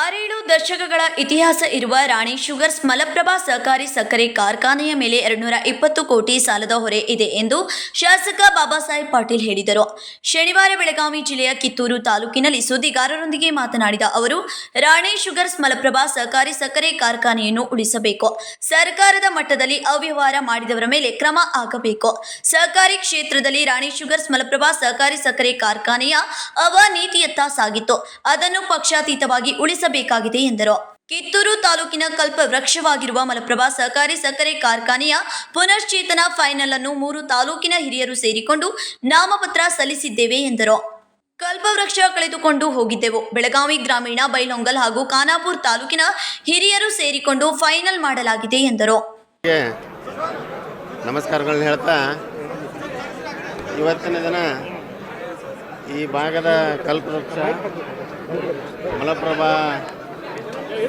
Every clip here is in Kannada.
ಆರೇಳು ದಶಕಗಳ ಇತಿಹಾಸ ಇರುವ ರಾಣಿ ಶುಗರ್ಸ್ ಮಲಪ್ರಭಾ ಸಹಕಾರಿ ಸಕ್ಕರೆ ಕಾರ್ಖಾನೆಯ ಮೇಲೆ ಎರಡುನೂರ ಇಪ್ಪತ್ತು ಕೋಟಿ ಸಾಲದ ಹೊರೆ ಇದೆ ಎಂದು ಶಾಸಕ ಬಾಬಾ ಸಾಹೇಬ್ ಪಾಟೀಲ್ ಹೇಳಿದರು. ಶನಿವಾರ ಬೆಳಗಾವಿ ಜಿಲ್ಲೆಯ ಕಿತ್ತೂರು ತಾಲೂಕಿನಲ್ಲಿ ಸುದ್ದಿಗಾರರೊಂದಿಗೆ ಮಾತನಾಡಿದ ಅವರು, ರಾಣಿ ಶುಗರ್ಸ್ ಮಲಪ್ರಭಾ ಸಹಕಾರಿ ಸಕ್ಕರೆ ಕಾರ್ಖಾನೆಯನ್ನು ಉಳಿಸಬೇಕು. ಸರ್ಕಾರದ ಮಟ್ಟದಲ್ಲಿ ಅವ್ಯವಹಾರ ಮಾಡಿದವರ ಮೇಲೆ ಕ್ರಮ ಆಗಬೇಕು ಸಹಕಾರಿ ಕ್ಷೇತ್ರದಲ್ಲಿ ರಾಣಿ ಶುಗರ್ಸ್ ಮಲಪ್ರಭಾ ಸಹಕಾರಿ ಸಕ್ಕರೆ ಕಾರ್ಖಾನೆಯ ಅವನೀತಿಯತ್ತ ಸಾಗಿತ್ತು. ಅದನ್ನು ಪಕ್ಷಾತೀತವಾಗಿ ಉಳಿಸಬೇಕಾಗಿದೆ ಎಂದರು. ಕಿತ್ತೂರು ತಾಲೂಕಿನ ಕಲ್ಪ ವೃಕ್ಷವಾಗಿರುವ ಮಲಪ್ರಭಾ ಸಹಕಾರಿ ಸಕ್ಕರೆ ಕಾರ್ಖಾನೆಯ ಪುನಶ್ಚೇತನ ಫೈನಲ್ ಅನ್ನು ಮೂರು ತಾಲೂಕಿನ ಹಿರಿಯರು ಸೇರಿಕೊಂಡು ನಾಮಪತ್ರ ಸಲ್ಲಿಸಿದ್ದೇವೆ ಎಂದರು. ಕಲ್ಪವೃಕ್ಷ ಕಳೆದುಕೊಂಡು ಹೋಗಿದ್ದೆವು. ಬೆಳಗಾವಿ ಗ್ರಾಮೀಣ ಬೈಲೊಂಗಲ್ ಹಾಗೂ ಖಾನಾಪುರ ತಾಲೂಕಿನ ಹಿರಿಯರು ಸೇರಿಕೊಂಡು ಫೈನಲ್ ಮಾಡಲಾಗಿದೆ ಎಂದರು. ನಮಸ್ಕಾರಗಳನ್ನ ಹೇಳ್ತಾ ಇವತ್ತಿನ ದಿನ ಈ ಭಾಗದ ಕಲ್ಪವೃಕ್ಷ ಮಲಪ್ರಭಾ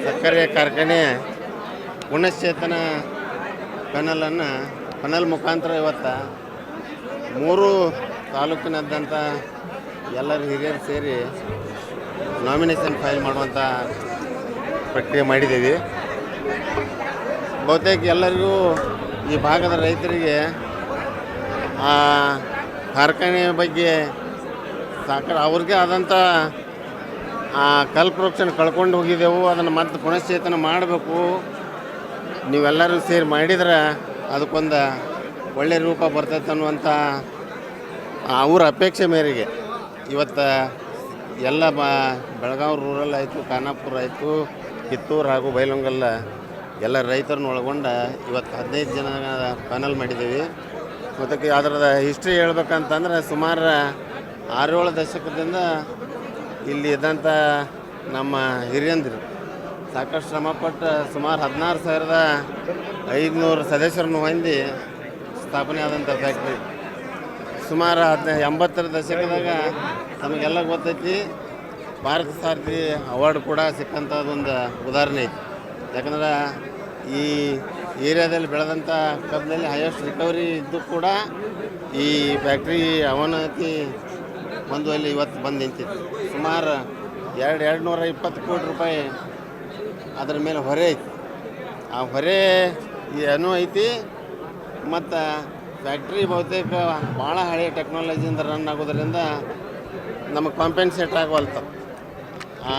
ಸಕ್ಕರೆ ಕಾರ್ಖಾನೆ ಪುನಶ್ಚೇತನ ಪೆನಲನ್ನು, ಪೆನಲ್ ಮುಖಾಂತರ ಇವತ್ತು ಮೂರು ತಾಲೂಕಿನಾದ್ಯಂತ ಎಲ್ಲರೂ ಹಿರಿಯರು ಸೇರಿ ನಾಮಿನೇಷನ್ ಫೈಲ್ ಮಾಡುವಂಥ ಪ್ರಕ್ರಿಯೆ ಮಾಡಿದ್ದೀವಿ. ಬಹುತೇಕ ಎಲ್ಲರಿಗೂ ಈ ಭಾಗದ ರೈತರಿಗೆ ಆ ಕಾರ್ಖಾನೆಯ ಬಗ್ಗೆ ಸಾಕಷ್ಟು ಅವ್ರಿಗೆ ಆದಂಥ ಆ, ಕಲ್ಪವೃಕ್ಷನ ಕಳ್ಕೊಂಡು ಹೋಗಿದ್ದೆವು. ಅದನ್ನು ಮತ್ತೆ ಪುನಶ್ಚೇತನ ಮಾಡಬೇಕು. ನೀವೆಲ್ಲರೂ ಸೇರಿ ಮಾಡಿದ್ರೆ ಅದಕ್ಕೊಂದು ಒಳ್ಳೆಯ ರೂಪ ಬರ್ತೈತೆ ಅನ್ನುವಂಥ ಅವ್ರ ಅಪೇಕ್ಷೆ ಮೇರೆಗೆ. ಇವತ್ತು ಎಲ್ಲ ಬ, ಬೆಳಗಾವಿ ರೂರಲ್ ಆಯಿತು, ಖಾನಾಪುರ ಆಯಿತು, ಕಿತ್ತೂರು ಹಾಗೂ ಬೈಲಂಗಲ್ಲ ಎಲ್ಲ ರೈತರನ್ನ ಒಳಗೊಂಡ ಇವತ್ತು ಹದಿನೈದು ಜನ ಪ್ಯಾನಲ್ ಮಾಡಿದ್ದೀವಿ. ಮತ್ತು ಅದರದ ಹಿಸ್ಟ್ರಿ ಹೇಳ್ಬೇಕಂತಂದ್ರೆ ಸುಮಾರು ಆರೇಳು ದಶಕದಿಂದ ಇಲ್ಲಿ ಇದ್ದಂಥ ನಮ್ಮ ಹಿರಿಯಂದಿರು. ಸಾಕಷ್ಟು ಶ್ರಮಪಟ್ಟು ಸುಮಾರು ಹದಿನಾರು ಸಾವಿರದ ಐದುನೂರು ಸದಸ್ಯರನ್ನು ಹೊಂದಿ ಸ್ಥಾಪನೆ ಆದಂಥ ಫ್ಯಾಕ್ಟ್ರಿ ಸುಮಾರು ಹದಿನ ಎಂಬತ್ತರ ದಶಕದಾಗ ನಮಗೆಲ್ಲ ಗೊತ್ತೈತಿ, ಭಾರತ ಸಾರಥಿ ಅವಾರ್ಡ್ ಕೂಡ ಸಿಕ್ಕಂಥದ್ದೊಂದು ಉದಾಹರಣೆ ಐತಿ. ಯಾಕಂದ್ರೆ ಈ ಏರಿಯಾದಲ್ಲಿ ಬೆಳೆದಂಥ ಕಬ್ಬಿನಲ್ಲಿ ಹೈಯೆಸ್ಟ್ ರಿಕವರಿ ಇದ್ದು ಕೂಡ ಈ ಫ್ಯಾಕ್ಟ್ರಿ ಅವನತಿ ಹೊಂದುವಲ್ಲಿ ಇವತ್ತು ಬಂದು ನಿಂತಿತ್ತು ಸುಮಾರು ಎರಡು ಎರಡು ನೂರ ಇಪ್ಪತ್ತು ಕೋಟಿ ರೂಪಾಯಿ ಅದರ ಮೇಲೆ ಹೊರೆ ಐತಿ. ಆ ಹೊರೆ ಏನೂ ಐತಿ, ಮತ್ತು ಫ್ಯಾಕ್ಟ್ರಿ ಬಹುತೇಕ ಭಾಳ ಹಳೆಯ ಟೆಕ್ನಾಲಜಿಯಿಂದ ರನ್ ಆಗೋದ್ರಿಂದ ನಮಗೆ ಕಾಂಪೆನ್ಸೇಟ್ ಆಗವಲ್ತು. ಆ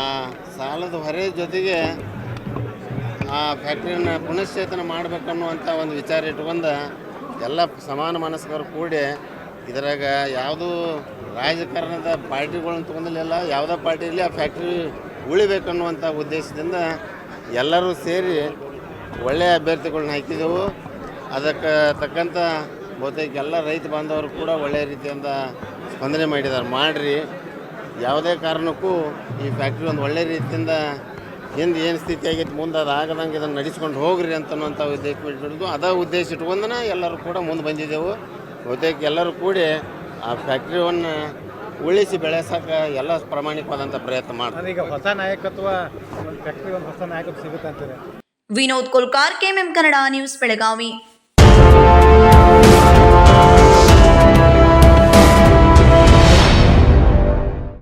ಸಾಲದ ಹೊರೆ ಜೊತೆಗೆ ಆ ಫ್ಯಾಕ್ಟ್ರಿನ ಪುನಶ್ಚೇತನ ಮಾಡಬೇಕನ್ನುವಂಥ ಒಂದು ವಿಚಾರ ಇಟ್ಕೊಂಡು ಎಲ್ಲ ಸಮಾನ ಮನಸ್ಕರು ಕೂಡಿ ಇದರಾಗ ಯಾವುದೂ ರಾಜಕಾರಣದ ಪಾರ್ಟಿಗಳನ್ನು ತೊಗೊಂಡಿಲ್ಲ ಯಾವುದೇ ಪಾರ್ಟಿ ಇರಲಿ ಆ ಫ್ಯಾಕ್ಟ್ರಿ ಉಳಿಬೇಕನ್ನುವಂಥ ಉದ್ದೇಶದಿಂದ ಎಲ್ಲರೂ ಸೇರಿ ಒಳ್ಳೆಯ ಅಭ್ಯರ್ಥಿಗಳನ್ನ ಹಾಕಿದೆವು. ಅದಕ್ಕೆ ತಕ್ಕಂಥ ಬಹುತೇಕ ಎಲ್ಲ ರೈತ ಬಾಂಧವರು ಕೂಡ ಒಳ್ಳೆಯ ರೀತಿಯಿಂದ ಸ್ಪಂದನೆ ಮಾಡಿದ್ದಾರೆ. ಮಾಡಿರಿ. ಯಾವುದೇ ಕಾರಣಕ್ಕೂ ಈ ಫ್ಯಾಕ್ಟ್ರಿ ಒಂದು ಒಳ್ಳೆಯ ರೀತಿಯಿಂದ ಹಿಂದೆ ಏನು ಸ್ಥಿತಿ ಆಗೈತೆ ಮುಂದೆ ಅದು ಆಗದಂಗೆ ಇದನ್ನು ನಡೆಸ್ಕೊಂಡು ಹೋಗ್ರಿ ಅಂತನ್ನುವಂಥ ಉದ್ದೇಶ ಇಟ್ಕೊಂಡು ಅದ ಉದ್ದೇಶ ಇಟ್ಕೊಂಡನ ಎಲ್ಲರೂ ಕೂಡ ಮುಂದೆ ಬಂದಿದ್ದೆವು. ಬಹುತೇಕ ಎಲ್ಲರೂ ಕೂಡಿ ಆ ಫ್ಯಾಕ್ಟ್ರಿವನ್ನು ಉಳಿಸಿ ಬೆಳೆಸೋಕೆ ಎಲ್ಲ ಪ್ರಾಮಾಣಿಕವಾದಂಥ ಪ್ರಯತ್ನ ಮಾಡ್ತಾರೆ ಈಗ ಹೊಸ ನಾಯಕತ್ವ ಒಂದು ಫ್ಯಾಕ್ಟ್ರಿ ಒಂದು ಹೊಸ ನಾಯಕತ್ವ ಸಿಗುತ್ತೆ ಅಂತಾರೆ. Vinod Kolkar KMM Kannada news Belagavi.